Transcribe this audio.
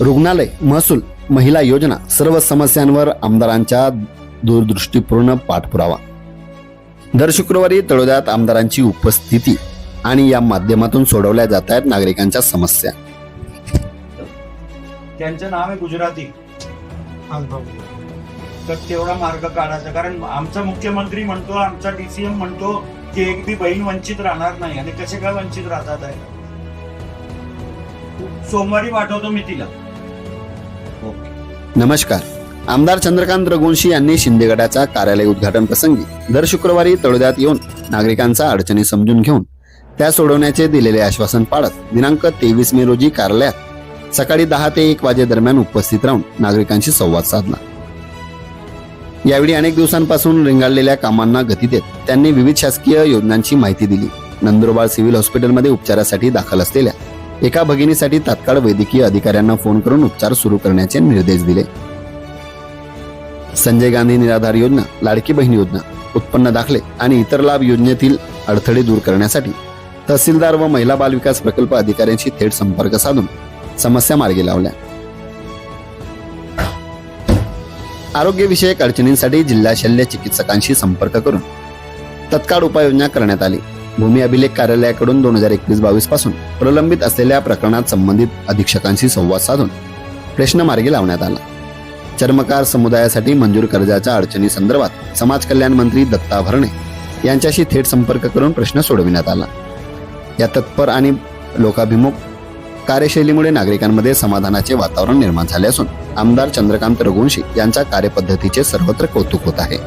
रुग्णालय महसूल महिला योजना सर्व समस्यांवर आमदारांच्या दूरदृष्टीपूर्ण पाठपुरावा. दर शुक्रवारी तळोद्यात आमदारांची उपस्थिती आणि या माध्यमातून सोडवल्या जात आहेत नागरिकांच्या समस्या. त्यांचं नाव आहे गुजराती. तर तेवढा मार्ग काढायचा कारण आमचा मुख्यमंत्री म्हणतो आमचा डीसीएम म्हणतो की एक बी बहीण वंचित राहणार नाही. आणि कसे काय वंचित राहतात आहे? सोमवारी पाठवतो मी तिला. नमस्कार. आमदार चंद्रकांत रघुवंशी यांनी शिंदेगडाच्या कार्यालय उद्घाटन प्रसंगी दर शुक्रवारी तळोद्यात येऊन नागरिकांचा अडचणी समजून घेऊन त्या सोडवण्याचे दिलेले आश्वासन पाळत दिनांक तेवीस मे रोजी कार्यालयात सकाळी दहा ते एक वाजे दरम्यान उपस्थित राहून नागरिकांशी संवाद साधला. यावेळी अनेक दिवसांपासून रिंगाळलेल्या कामांना गती देत त्यांनी विविध शासकीय योजनांची माहिती दिली. नंदुरबार सिव्हिल हॉस्पिटलमध्ये उपचारासाठी दाखल असलेल्या एका भगिनीसाठी तात्काळ वैद्यकीय अधिकाऱ्यांना फोन करून उपचार सुरू करण्याचे निर्देश दिले. संजय गांधी निराधार योजना लाडकी बहीण योजना उत्पन्न दाखले आणि इतर लाभ योजनेतील अडथळे दूर करण्यासाठी तहसीलदार व महिला बाल विकास प्रकल्प अधिकाऱ्यांशी थेट संपर्क साधून समस्या मार्गी लावल्या. आरोग्यविषयक अडचणींसाठी जिल्हा शल्य चिकित्सकांशी संपर्क करून तत्काळ उपाययोजना करण्यात आली. भूमी अभिलेख कार्यालयाकडून दोन हजार एकवीस बावीसपासून प्रलंबित असलेल्या प्रकरणात संबंधित अधीक्षकांशी संवाद साधून प्रश्न मार्गी लावण्यात आला. चर्मकार समुदायासाठी मंजूर कर्जाच्या अडचणी संदर्भात समाज कल्याण मंत्री दत्ता भरणे यांच्याशी थेट संपर्क करून प्रश्न सोडविण्यात आला. या तत्पर आणि लोकाभिमुख कार्यशैलीमुळे नागरिकांमध्ये समाधानाचे वातावरण निर्माण झाले असून आमदार चंद्रकांत रघुवंशी यांच्या कार्यपद्धतीचे सर्वत्र कौतुक होत आहे.